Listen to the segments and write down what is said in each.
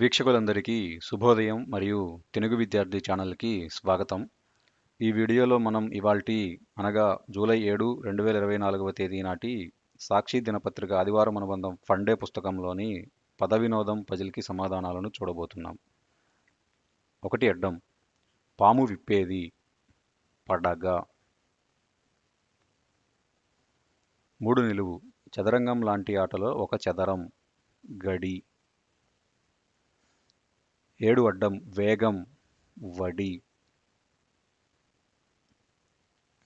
వీక్షకులందరికీ శుభోదయం మరియు తెలుగు విద్యార్థి ఛానల్కి స్వాగతం. ఈ వీడియోలో మనం ఇవాల్టి అనగా జూలై ఏడు రెండు వేల ఇరవై నాలుగవ తేదీ నాటి సాక్షి దినపత్రిక ఆదివారం అనుబంధం ఫండే పుస్తకంలోని పద వినోదం పజిల్కి సమాధానాలను చూడబోతున్నాం. ఒకటి అడ్డం పాము విప్పేది పడగా. మూడు నిలువు చదరంగం లాంటి ఆటలో ఒక చదరం గడి. ఏడు అడ్డం వేగం వడి.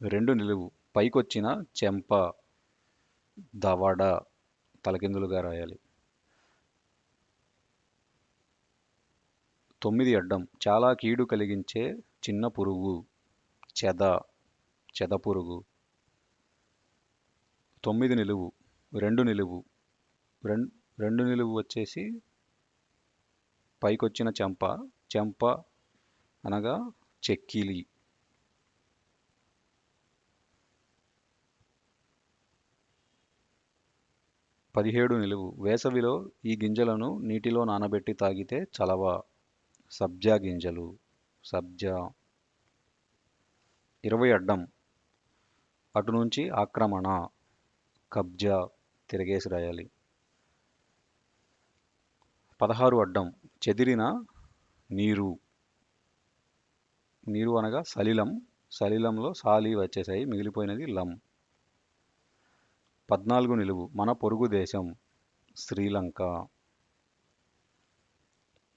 రెండు నిలువు. పైకొచ్చిన చెంప దవడ తలకిందులుగా రాయాలి. తొమ్మిది అడ్డం. చాలా కీడు కలిగించే చిన్న పురుగు. చెద చెద పురుగు. తొమ్మిది నిలువు. రెండు నిలువు. రెండు నిలువు వచ్చేసి పైకొచ్చిన చెంప చెంప అనగా చెక్కిలి. పదిహేడు నిలువు. వేసవిలో ఈ గింజలను నీటిలో నానబెట్టి తాగితే చలవ. సబ్జా గింజలు. సబ్జా. ఇరవై అడ్డం. అటు నుంచి ఆక్రమణ. కబ్జా. తిరగేసి రాయాలి. పదహారు అడ్డం. చెదిరిన నీరు. నీరు అనగా సలిలం. సలిలంలో సాలి వచ్చేసాయి. మిగిలిపోయినది లం. పద్నాలుగు నిలువు. మన పొరుగు దేశం శ్రీలంక.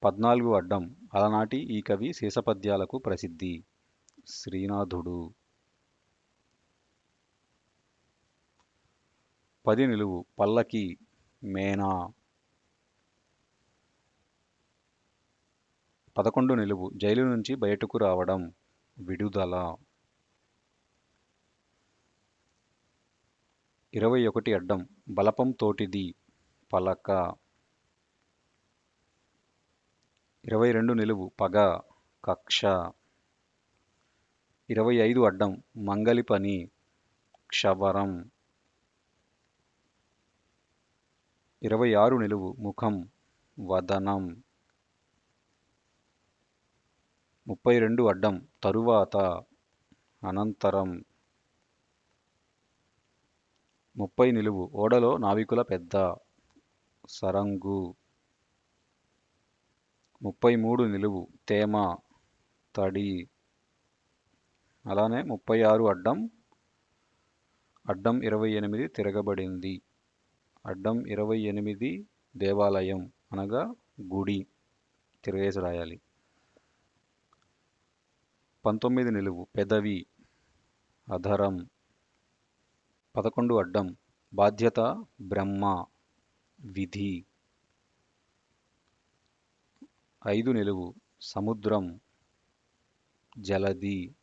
పద్నాలుగు అడ్డం. అలనాటి ఈ కవి శేషపద్యాలకు ప్రసిద్ధి. శ్రీనాథుడు. పది నిలువు. పల్లకి మేనా. పదకొండు నిలువు జైలు నుంచి బయటకు రావడం విడుదల. ఇరవై ఒకటి అడ్డం బలపం తోటిది పలక. ఇరవై రెండు నిలువు పగ కక్ష. ఇరవై ఐదు అడ్డం మంగలి పని క్షవరం. ఇరవై ఆరు నిలువు ముఖం వదనం. ముప్పై రెండు అడ్డం తరువాత అనంతరం ముప్పై నిలువు ఓడలో నావికుల పెద్ద సరంగు. ముప్పై మూడు నిలువు తేమ తడి. అలానే ముప్పై ఆరు అడ్డం అడ్డం ఇరవై ఎనిమిది తిరగబడింది. అడ్డం ఇరవై ఎనిమిది దేవాలయం అనగా గుడి తిరగేసి రాయాలి. పంతొమ్మిది నిలువు పెదవి అధరం పదకొండు అడ్డం బాధ్యత బ్రహ్మ విధి. ఐదు నిలువు సముద్రం జలది.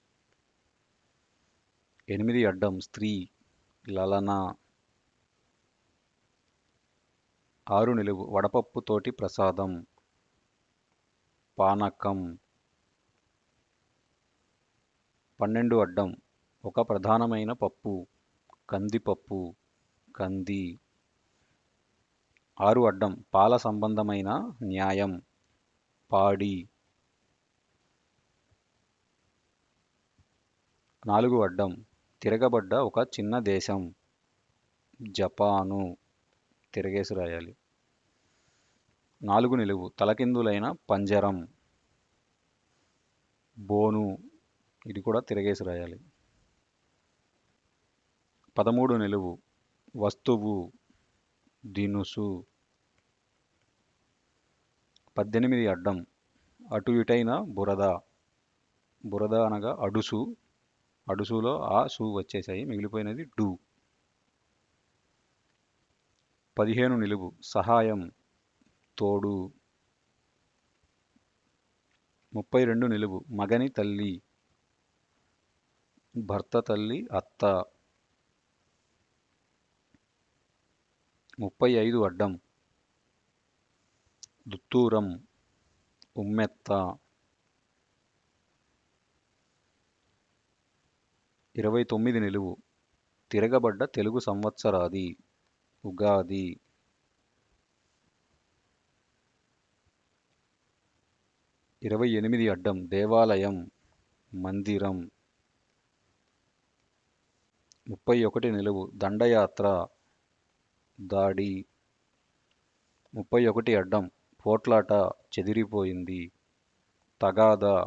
ఎనిమిది అడ్డం స్త్రీ లలన. ఆరు నిలువు వడపప్పు తోటి ప్రసాదం పానకం. పన్నెండు అడ్డం ఒక ప్రధానమైన పప్పు కందిపప్పు కంది. ఆరు అడ్డం పాల సంబంధమైన న్యాయం పాడి. నాలుగు అడ్డం తిరగబడ్డ ఒక చిన్న దేశం జపాను. తిరగేసి రాయాలి. నాలుగు నిలువు తలకిందులైన పంజరం బోను. ఇది కూడా తిరగేసి రాయాలి. పదమూడు నిలువు వస్తువు దినుసు. పద్దెనిమిది అడ్డం అటు ఇటైన బురద. బురద అనగా అడుసు. అడుసులో ఆ సు వచ్చేసాయి మిగిలిపోయినది డు. పదిహేను నిలువు సహాయం తోడు. ముప్పై రెండు నిలువు మగని తల్లి. భర్త తల్లి అత్త. ముప్పై ఐదు అడ్డం. దుత్తూరం. ఉమ్మెత్త. ఇరవై తొమ్మిది నిలువు. తిరగబడ్డ తెలుగు సంవత్సరాది. ఉగాది. ఇరవై ఎనిమిది అడ్డం. దేవాలయం. మందిరం. ముప్పై ఒకటి నిలువు. దండయాత్ర దాడి. ముప్పై ఒకటి అడ్డం. పోట్లాట చెదిరిపోయింది. తగాదా.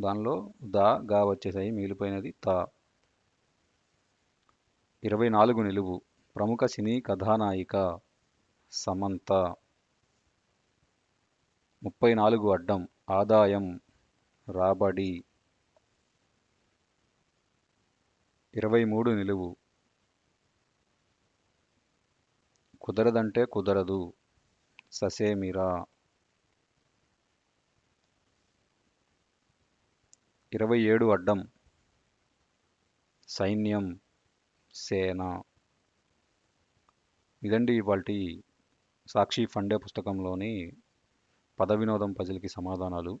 దానిలో దా గా వచ్చేసాయి. మిగిలిపోయినది తా. ఇరవై నాలుగు నిలువు. ప్రముఖ సినీ కథానాయిక సమంత. ముప్పై నాలుగు అడ్డం. ఆదాయం. రాబడి. ఇరవై మూడు నిలువు. కుదరదంటే కుదరదు. ససేమిరా. ఇరవై ఏడు అడ్డం. సైన్యం సేన. ఇదండి ఇవాళ సాక్షి ఫండే పుస్తకంలోని పద వినోదం పజిల్కి సమాధానాలు.